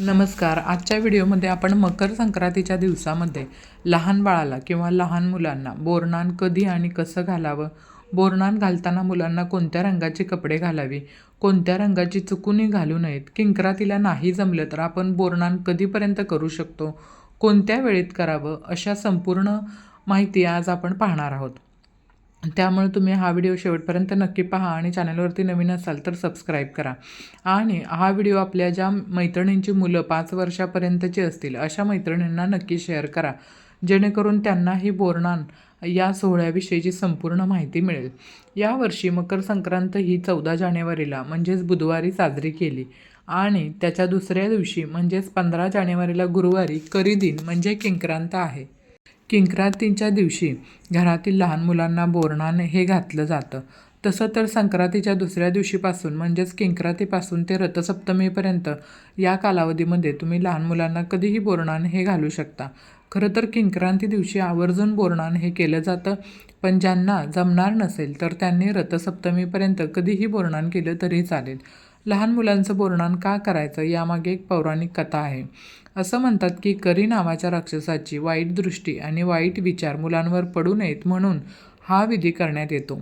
नमस्कार. आजच्या व्हिडिओमध्ये आपण मकर संक्रांतीच्या दिवसामध्ये लहान बाळाला किंवा लहान मुलांना बोरनान कधी आणि कसं घालावं? बोरनान घालताना मुलांना कोणत्या रंगाचे कपडे घालावे? कोणत्या रंगाची चुकूनही घालू नयेत? किंक्रातीला नाही जमलं तर आपण बोरनान कधीपर्यंत करू शकतो? कोणत्या वेळेत करावं? अशा संपूर्ण माहिती आज आपण पाहणार आहोत. त्यामुळे तुम्ही हा व्हिडिओ शेवटपर्यंत नक्की पहा आणि चॅनलवरती नवीन असाल तर सबस्क्राईब करा. आणि हा व्हिडिओ आपल्या ज्या मैत्रिणींची मुलं पाच वर्षापर्यंतची असतील अशा मैत्रिणींना नक्की शेअर करा. जेणेकरून त्यांनाही बोरणान या सोहळ्याविषयीची संपूर्ण माहिती मिळेल. यावर्षी मकर संक्रांत ही चौदा जानेवारीला म्हणजेच बुधवारी साजरी केली. आणि त्याच्या दुसऱ्या दिवशी म्हणजेच पंधरा जानेवारीला गुरुवारी करी दिन म्हणजे किंक्रांत आहे. किंक्रांतीच्या दिवशी घरातील लहान मुलांना बोरणाने हे घातलं जातं. तसं तर संक्रांतीच्या दुसऱ्या दिवशीपासून म्हणजेच किंक्रांतीपासून ते रथसप्तमीपर्यंत या कालावधीमध्ये तुम्ही लहान मुलांना कधीही बोरणान हे घालू शकता. खरं तर किंक्रांती दिवशी आवर्जून बोरणान हे केलं जातं पण ज्यांना जमणार नसेल तर त्यांनी रथसप्तमीपर्यंत कधीही बोरणान केलं तरी चालेल. लहान मुलांचं बोरणान का करायचं यामागे एक पौराणिक कथा आहे. असं म्हणतात की करी नावाच्या राक्षसाची वाईट दृष्टी आणि वाईट विचार मुलांवर पडू नयेत म्हणून हा विधी करण्यात येतो.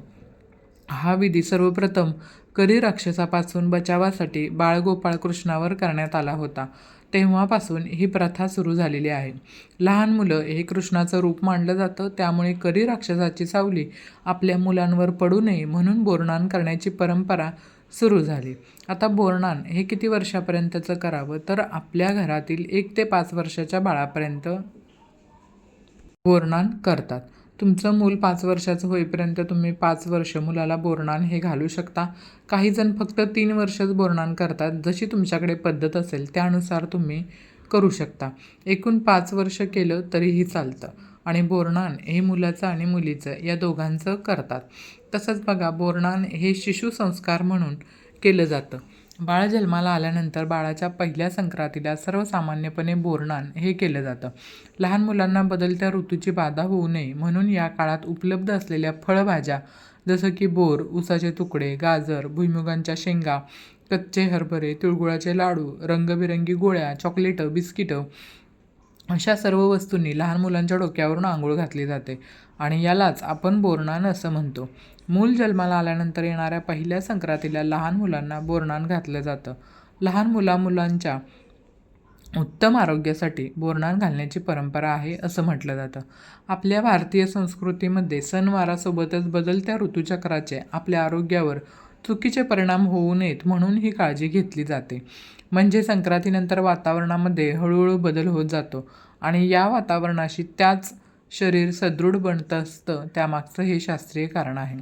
हा विधी सर्वप्रथम करी राक्षसापासून बचावासाठी बाळगोपाळ कृष्णावर करण्यात आला होता. तेव्हापासून ही प्रथा सुरू झालेली आहे. लहान मुलं हे कृष्णाचं रूप मानलं जातं त्यामुळे करी राक्षसाची सावली आपल्या मुलांवर पडू नये म्हणून बोरणान करण्याची परंपरा सुरू झाली. आता बोरणान हे किती वर्षापर्यंतचं करावं? तर आपल्या घरातील एक ते पाच वर्षाच्या बाळापर्यंत बोरणान करतात. तुमचं मूल पाच वर्षाचं होईपर्यंत तुम्ही पाच वर्ष मुलाला बोरणान हे घालू शकता. काही जण फक्त तीन वर्षच बोरणान करतात. जशी तुमच्याकडे पद्धत असेल त्यानुसार तुम्ही करू शकता. एकूण पाच वर्ष केलं तरीही चालतं. आणि बोरणान हे मुलाचं आणि मुलीचं या दोघांचं करतात. तसंच बघा बोरणान हे शिशुसंस्कार म्हणून केलं जातं. बाळ जन्माला आल्यानंतर बाळाच्या पहिल्या संक्रांतीला सर्वसामान्यपणे बोरणान हे केलं जातं. लहान मुलांना बदलत्या ऋतूची बाधा होऊ नये म्हणून या काळात उपलब्ध असलेल्या फळभाज्या जसं की बोर उसाचे तुकडे गाजर भुईमुगांच्या शेंगा कच्चे हरभरे तिळगुळाचे लाडू रंगबिरंगी गोळ्या चॉकलेटं बिस्किटं अशा सर्व वस्तूंनी लहान मुलांच्या डोक्यावरून आंघोळ घातली जाते आणि यालाच आपण बोरणान असं म्हणतो. मूल जन्माला आल्यानंतर येणाऱ्या पहिल्या संक्रांतीला लहान मुलांना बोरणान घातलं जातं. लहान मुला मुलांच्या उत्तम आरोग्यासाठी बोरणान घालण्याची परंपरा आहे असं म्हटलं जातं. आपल्या भारतीय संस्कृतीमध्ये सणवारासोबतच बदलत्या ऋतुचक्राचे आपल्या आरोग्यावर चुकीचे परिणाम होऊ नयेत म्हणून ही काळजी घेतली जाते. म्हणजे संक्रांतीनंतर वातावरणामध्ये हळूहळू बदल होत जातो आणि या वातावरणाशी त्याच शरीर सदृढ बनतं असतं त्यामागचं हे शास्त्रीय कारण आहे.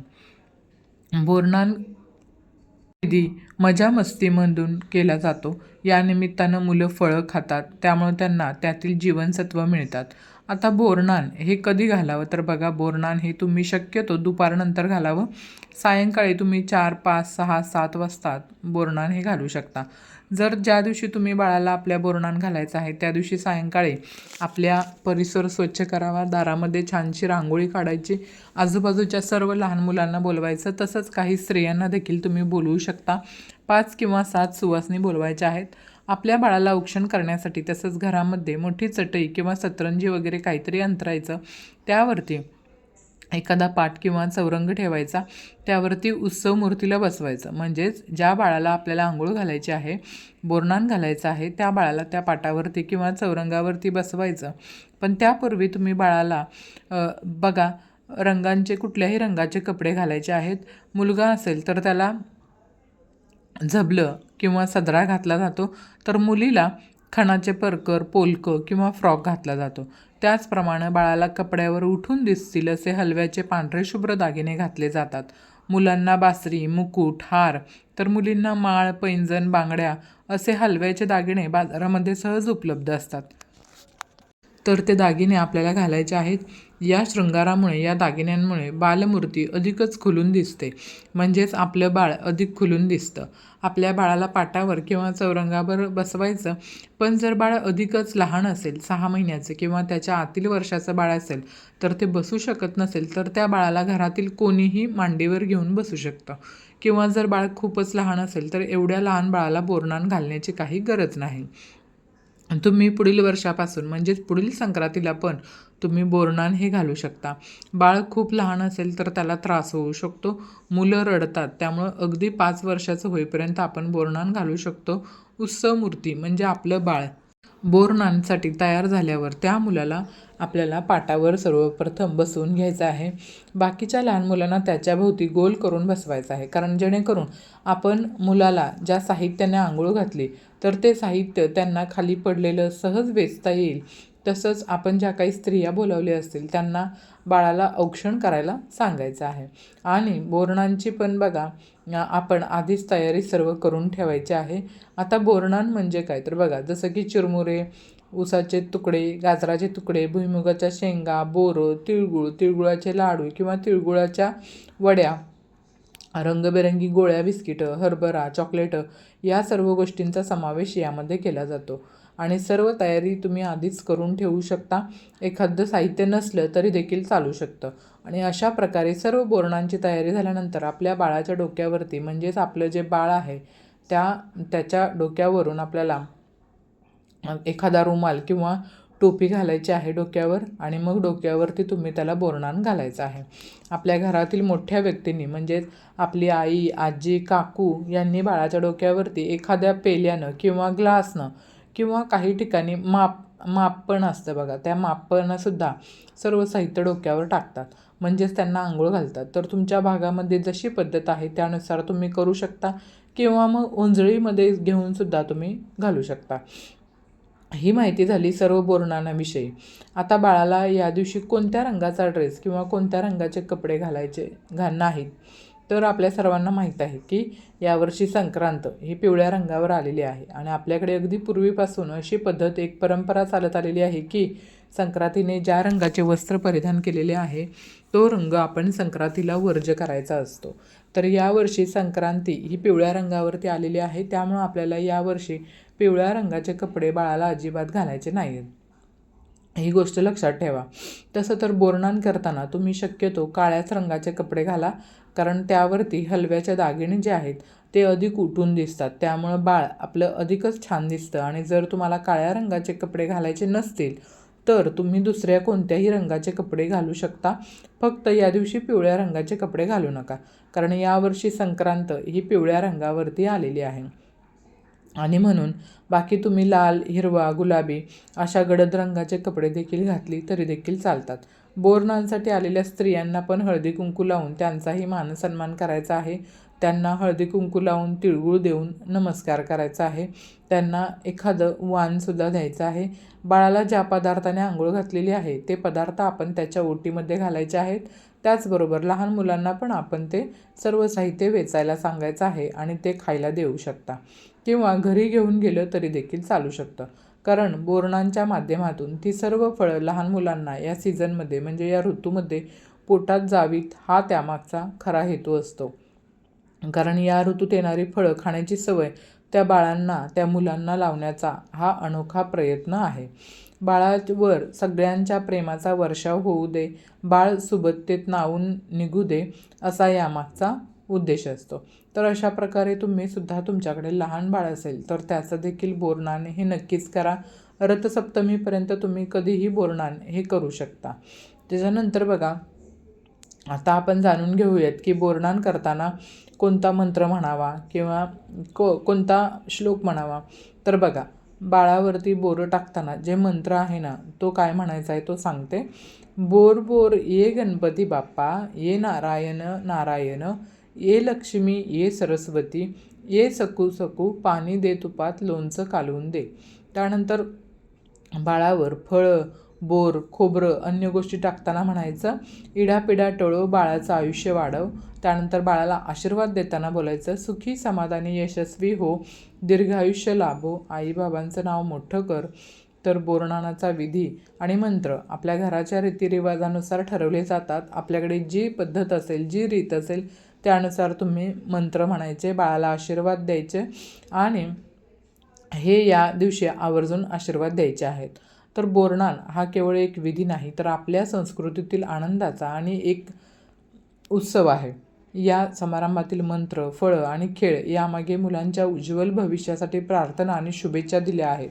बोरणान विधी मजा मस्तीमधून केला जातो. या निमित्तानं मुलं फळं खातात त्यामुळे त्यांना त्यातील जीवनसत्व मिळतात. आता बोरनान हे कधी घालावं? तर बघा बोरनान हे तुम्ही शक्यतो दुपारनंतर घालावं. सायंकाळी तुम्ही चार पाच सहा सात वाजता बोरनान हे घालू शकता. जर ज्या दिवशी तुम्ही बाळाला आपल्या बोरणान घालायचं आहे त्या दिवशी सायंकाळी आपल्या परिसर स्वच्छ करावा दारामध्ये छानशी रांगोळी काढायची आजूबाजूच्या सर्व लहान मुलांना बोलवायचं तसंच काही स्त्रियांना देखील तुम्ही बोलवू शकता. पाच किंवा सात सुवासनी बोलवायच्या आहेत. आपल्या बाळाला औक्षण करण्यासाठी तसंच घरामध्ये मोठी चटई किंवा सतरंजी वगैरे काहीतरी अंतरायचं त्यावरती एखादा पाट किंवा चौरंग ठेवायचा त्यावरती उत्सव मूर्तीला बसवायचं. म्हणजेच ज्या बाळाला आपल्याला आंघोळ घालायची आहे बोरणान घालायचं आहे त्या बाळाला त्या पाटावरती किंवा चौरंगावरती बसवायचं. पण त्यापूर्वी तुम्ही बाळाला बघा रंगांचे कुठल्याही रंगाचे कपडे घालायचे आहेत मुलगा असेल तर त्याला झबलं किंवा सदरा घातला जातो तर मुलीला खणाचे परकर पोलकं किंवा फ्रॉक घातला जातो. त्याचप्रमाणे बाळाला कपड्यावर उठून दिसतील असे हलव्याचे पांढरे शुभ्र दागिने घातले जातात. मुलांना बासरी मुकुट हार तर मुलींना माळ पैंजण बांगड्या असे हलव्याचे दागिने बाजारामध्ये सहज उपलब्ध असतात. तर ते दागिने आपल्याला घालायचे आहेत. या शृंगारामुळे या दागिन्यांमुळे बालमूर्ती अधिकच खुलून दिसते. म्हणजेच आपलं बाळ अधिक खुलून दिसतं. आपल्या बाळाला पाटावर किंवा चौरंगावर बसवायचं पण जर बाळ अधिकच लहान असेल सहा महिन्याचं किंवा त्याच्या आतील वर्षाचं बाळ असेल तर ते बसू शकत नसेल तर त्या बाळाला घरातील कोणीही मांडीवर घेऊन बसू शकतं. किंवा जर बाळ खूपच लहान असेल तर एवढ्या लहान बाळाला बोरणान घालण्याची काही गरज नाही. तुम्ही पुढील वर्षापासून म्हणजेच पुढील संक्रांतीला पण तुम्ही बोरणान हे घालू शकता. बाळ खूप लहान असेल तर त्याला त्रास होऊ शकतो. मुलं रडतात त्यामुळं अगदी पाच वर्षाचं होईपर्यंत आपण बोरणान घालू शकतो. उत्सव मूर्ती म्हणजे आपलं बाळ. बोरणांसाठी तयार झाल्यावर त्या मुलाला आपल्याला पाटावर सर्वप्रथम बसवून घ्यायचं आहे. बाकीच्या लहान मुलांना त्याच्याभोवती गोल करून बसवायचं आहे. कारण जेणेकरून आपण मुलाला ज्या साहित्याने आंघोळ घातली तर ते साहित्य त्यांना खाली पडलेलं सहज वेचता येईल. तसंच आपण ज्या काही स्त्रिया बोलावल्या असतील त्यांना बाळाला औक्षण करायला सांगायचं आहे. आणि बोरणांची पण बघा आपण आधीच तयारी सर्व करून ठेवायची आहे. आता बोरणान म्हणजे काय? तर बघा जसं की चिरमुरे ऊसाचे तुकडे गाजराचे तुकडे भुईमुगाच्या शेंगा बोरं तिळगुळ तिळगुळाचे लाडू किंवा तिळगुळाच्या वड्या रंगबेरंगी गोळ्या बिस्किटं हरभरा चॉकलेटं या सर्व गोष्टींचा समावेश यामध्ये केला जातो. आणि सर्व तयारी तुम्ही आधीच करून ठेवू शकता. एखादं साहित्य नसलं तरी देखील चालू शकतं. आणि अशा प्रकारे सर्व बोरणांची तयारी झाल्यानंतर आपल्या बाळाच्या डोक्यावरती म्हणजेच आपलं जे बाळ आहे त्या त्याच्या डोक्यावरून आपल्याला एखादा रुमाल किंवा टोपी घालायची आहे डोक्यावर आणि मग डोक्यावरती तुम्ही त्याला बोरणान घालायचं आहे. आपल्या घरातील मोठ्या व्यक्तींनी म्हणजेच आपली आई आजी काकू यांनी बाळाच्या डोक्यावरती एखाद्या पेल्यानं किंवा ग्लासनं किंवा काही ठिकाणी माप माप पण असतं बघा. त्या मापणंसुद्धा सर्व साहित्य डोक्यावर टाकतात. म्हणजेच त्यांना आंघोळ घालतात. तर तुमच्या भागामध्ये जशी पद्धत आहे त्यानुसार तुम्ही करू शकता किंवा मग उंजळीमध्ये घेऊनसुद्धा तुम्ही घालू शकता. ही माहिती झाली सर्व बोरणांविषयी आता बाळाला या दिवशी कोणत्या रंगाचा ड्रेस किंवा कोणत्या रंगाचे कपडे घालायचे घा नाहीत तर आपल्या सर्वांना माहीत आहे की यावर्षी संक्रांत ही पिवळ्या रंगावर आलेली आहे आणि आपल्याकडे अगदी पूर्वीपासून अशी पद्धत एक परंपरा चालत आलेली आहे की संक्रांतीने ज्या रंगाचे वस्त्र परिधान केलेले आहे तो रंग आपण संक्रांतीला वर्ज करायचा असतो. तर यावर्षी संक्रांती ही पिवळ्या रंगावरती आलेली आहे त्यामुळं आपल्याला यावर्षी पिवळ्या रंगाचे कपडे बाळाला अजिबात घालायचे नाहीत. ही गोष्ट लक्षात ठेवा. तसं तर बोरणान करताना तुम्ही शक्यतो काळ्याच रंगाचे कपडे घाला कारण त्यावरती हलव्याच्या दागिने जे आहेत ते अधिक उठून दिसतात. त्यामुळं बाळ आपलं अधिकच छान दिसतं आणि जर तुम्हाला काळ्या रंगाचे कपडे घालायचे नसतील तर तुम्ही दुसऱ्या कोणत्याही रंगाचे कपडे घालू शकता. फक्त या दिवशी पिवळ्या रंगाचे कपडे घालू नका कारण यावर्षी संक्रांत ही पिवळ्या रंगावरती आलेली आहे. आणि म्हणून बाकी तुम्ही लाल हिरवा गुलाबी अशा गडद रंगाचे कपडे देखील घातली तरी देखील चालतात. बोरणांसाठी आलेल्या स्त्रियांना पण हळदी कुंकू लावून त्यांचाही मानसन्मान करायचा आहे. त्यांना हळदी कुंकू लावून तिळगुळ देऊन नमस्कार करायचा आहे. त्यांना एखादं वाणसुद्धा द्यायचं आहे. बाळाला ज्या पदार्थाने आंघोळ घातलेली आहे ते पदार्थ आपण त्याच्या ओटीमध्ये घालायचे आहेत. त्याचबरोबर लहान मुलांना पण आपण ते सर्व साहित्य वेचायला सांगायचं आहे आणि ते खायला देऊ शकता. किंवा घरी घेऊन गेलं तरी देखील चालू शकतं. कारण बोरणांच्या माध्यमातून ती सर्व फळं लहान मुलांना या सीझनमध्ये म्हणजे या ऋतूमध्ये पोटात जावीत हा त्यामागचा खरा हेतू असतो. कारण या ऋतूत येणारी फळं खाण्याची सवय त्या बाळांना त्या मुलांना लावण्याचा हा अनोखा प्रयत्न आहे. बाळावर सगळ्यांच्या प्रेमाचा वर्षाव होऊ दे बाळ सुबत्तेत नावून निघू दे असा यामागचा उद्देश असतो. तर अशा प्रकारे तुम्ही सुद्धा तुमच्याकडे लहान बाळ असेल तर त्याचं देखील बोरणाने हे नक्कीच करा. रथसप्तमीपर्यंत तुम्ही कधीही बोरणान हे करू शकता. त्याच्यानंतर बघा आता आपण जाणून घेऊयात की बोरणान करताना कोणता मंत्र म्हणावा किंवा को कोणता श्लोक म्हणावा. तर बघा बाळावरती बोरं टाकताना जे मंत्र आहे ना तो काय म्हणायचा आहे तो सांगते. बोर बोर ये गणपती बाप्पा ये नारायण नारायण ये लक्ष्मी ये सरस्वती ये सकू सकू पाणी दे तुपात लोणचं कालवून दे. त्यानंतर बाळावर फळं बोर खोबरं अन्य गोष्टी टाकताना म्हणायचं इडापिडा टळो बाळाचं आयुष्य वाढव. त्यानंतर बाळाला आशीर्वाद देताना बोलायचं सुखी समाधानी यशस्वी हो दीर्घायुष्य लाभो. आईबाबांचं नाव मोठं कर. तर बोरणानाचा विधी आणि मंत्र आपल्या घराच्या रीतिरिवाजानुसार ठरवले जातात. आपल्याकडे जी पद्धत असेल जी रीत असेल त्यानुसार तुम्ही मंत्र म्हणायचे बाळाला आशीर्वाद द्यायचे आणि हे या दिवशी आवर्जून आशीर्वाद द्यायचे आहेत. तर बोरणान हा केवळ एक विधी नाही तर आपल्या संस्कृतीतील आनंदाचा आणि एक उत्सव आहे. या समारंभातील मंत्र फळं आणि खेळ यामागे मुलांच्या उज्ज्वल भविष्यासाठी प्रार्थना आणि शुभेच्छा दिल्या आहेत.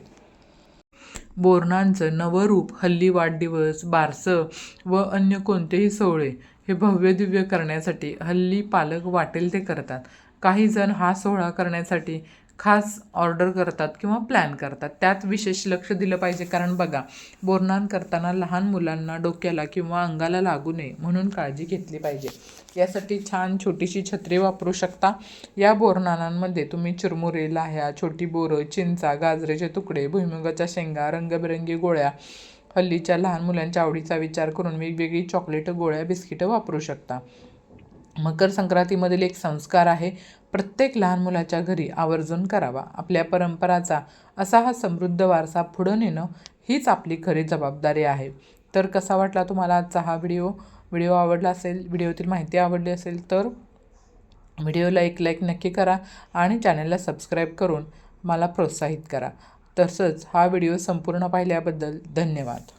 बोरणांचं नवं रूप हल्ली वाढदिवस बारसं व अन्य कोणतेही सोहळे हे भव्य दिव्य करण्यासाठी हल्ली पालक वाटेल ते करतात. काही जण हा सोहळा करण्यासाठी खास ऑर्डर करतात किंवा प्लॅन करतात. त्यात विशेष लक्ष दिलं पाहिजे. कारण बघा बोरनान करताना लहान मुलांना डोक्याला किंवा अंगाला लागू नये म्हणून काळजी घेतली पाहिजे. यासाठी छान छोटीशी छत्री वापरू शकता. या बोरनानांमध्ये तुम्ही चिरमुरे लाह्या छोटी बोरं चिंचा गाजरेचे तुकडे भुईमुगाच्या शेंगा रंगबिरंगी गोळ्या हल्लीच्या लहान मुलांच्या आवडीचा विचार करून वेगवेगळी चॉकलेटं गोळ्या बिस्किटं वापरू शकता. मकर संक्रांतीमधील एक संस्कार आहे. प्रत्येक लहान मुलाच्या घरी आवर्जून करावा. आपल्या परंपराचा असा हा समृद्ध वारसा पुढं नेणं हीच आपली खरी जबाबदारी आहे. तर कसा वाटला तुम्हाला आजचा हा व्हिडिओ? व्हिडिओ आवडला असेल व्हिडिओतील माहिती आवडली असेल तर व्हिडिओला एक लाईक नक्की करा आणि चॅनलला सबस्क्राईब करून मला प्रोत्साहित करा. तसंच हा व्हिडिओ संपूर्ण पाहिल्याबद्दल धन्यवाद.